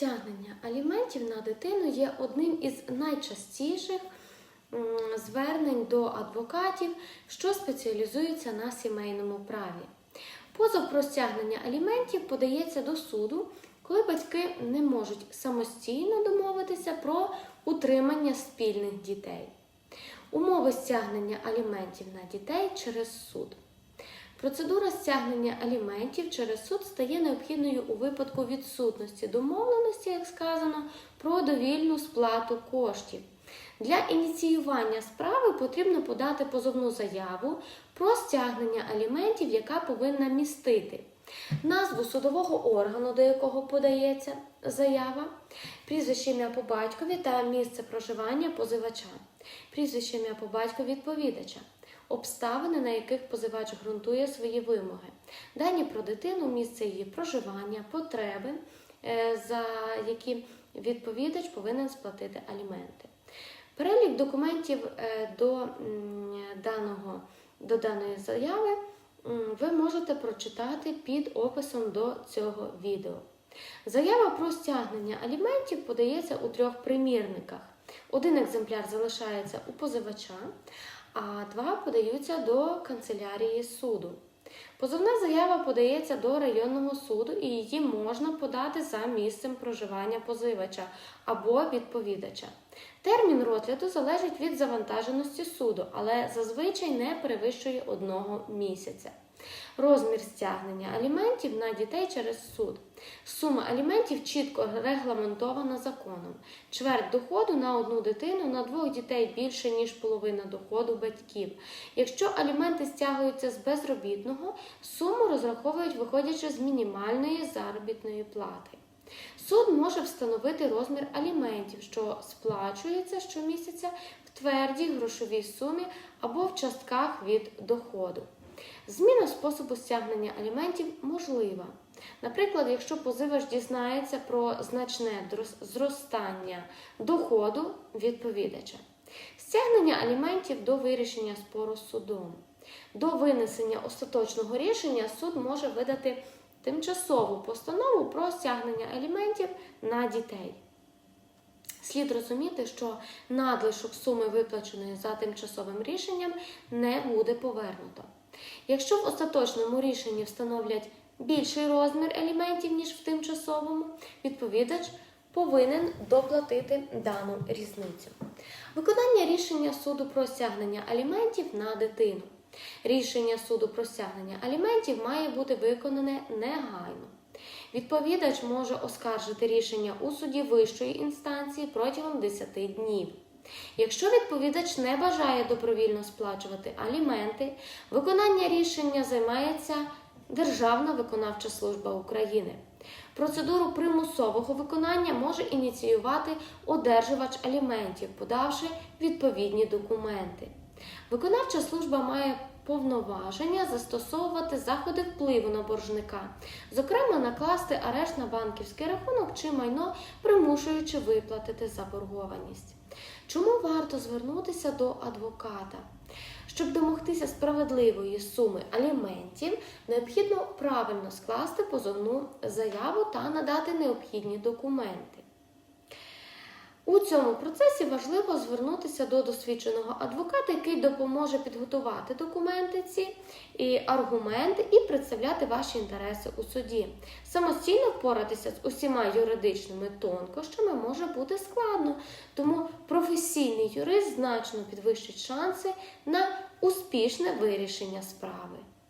Стягнення аліментів на дитину є одним із найчастіших звернень до адвокатів, що спеціалізуються на сімейному праві. Позов про стягнення аліментів подається до суду, коли батьки не можуть самостійно домовитися про утримання спільних дітей. Умови стягнення аліментів на дітей через суд. Процедура стягнення аліментів через суд стає необхідною у випадку відсутності домовленості, як сказано, про довільну сплату коштів. Для ініціювання справи потрібно подати позовну заяву про стягнення аліментів, яка повинна містити назву судового органу, до якого подається заява, прізвище ім'я по батькові та місце проживання позивача, прізвище ім'я по батькові відповідача, обставини, на яких позивач ґрунтує свої вимоги, дані про дитину, місце її проживання, потреби, е, за які відповідач повинен сплатити аліменти. Перелік документів е, до, даного, до даної заяви ви можете прочитати під описом до цього відео. Заява про стягнення аліментів подається у трьох примірниках. Один екземпляр залишається у позивача, а два подаються до канцелярії суду. Позовна заява подається до районного суду і її можна подати за місцем проживання позивача або відповідача. Термін розгляду залежить від завантаженості суду, але зазвичай не перевищує одного місяця. Розмір стягнення аліментів на дітей через суд. Сума аліментів чітко регламентована законом. Чверть доходу на одну дитину на двох дітей більше, ніж половина доходу батьків. Якщо аліменти стягуються з безробітного, суму розраховують виходячи з мінімальної заробітної плати. Суд може встановити розмір аліментів, що сплачується щомісяця в твердій грошовій сумі або в частках від доходу. Зміна способу стягнення аліментів можлива. Наприклад, якщо позивач дізнається про значне зростання доходу відповідача. Стягнення аліментів до вирішення спору з судом. До винесення остаточного рішення суд може видати тимчасову постанову про стягнення аліментів на дітей. Слід розуміти, що надлишок суми, виплаченої за тимчасовим рішенням, не буде повернуто. Якщо в остаточному рішенні встановлять більший розмір аліментів, ніж в тимчасовому, відповідач повинен доплатити дану різницю. Виконання рішення суду про стягнення аліментів на дитину. Рішення суду про стягнення аліментів має бути виконане негайно. Відповідач може оскаржити рішення у суді вищої інстанції протягом 10 днів. Якщо відповідач не бажає добровільно сплачувати аліменти, виконання рішення займається Державна виконавча служба України. Процедуру примусового виконання може ініціювати одержувач аліментів, подавши відповідні документи. Виконавча служба має повноваження застосовувати заходи впливу на боржника, зокрема накласти арешт на банківський рахунок чи майно, примушуючи виплатити заборгованість. Чому варто звернутися до адвоката? Щоб домогтися справедливої суми аліментів, необхідно правильно скласти позовну заяву та надати необхідні документи. У цьому процесі важливо звернутися до досвідченого адвоката, який допоможе підготувати документи ці і аргументи і представляти ваші інтереси у суді. Самостійно впоратися з усіма юридичними тонкощами може бути складно, тому професійний юрист значно підвищить шанси на успішне вирішення справи.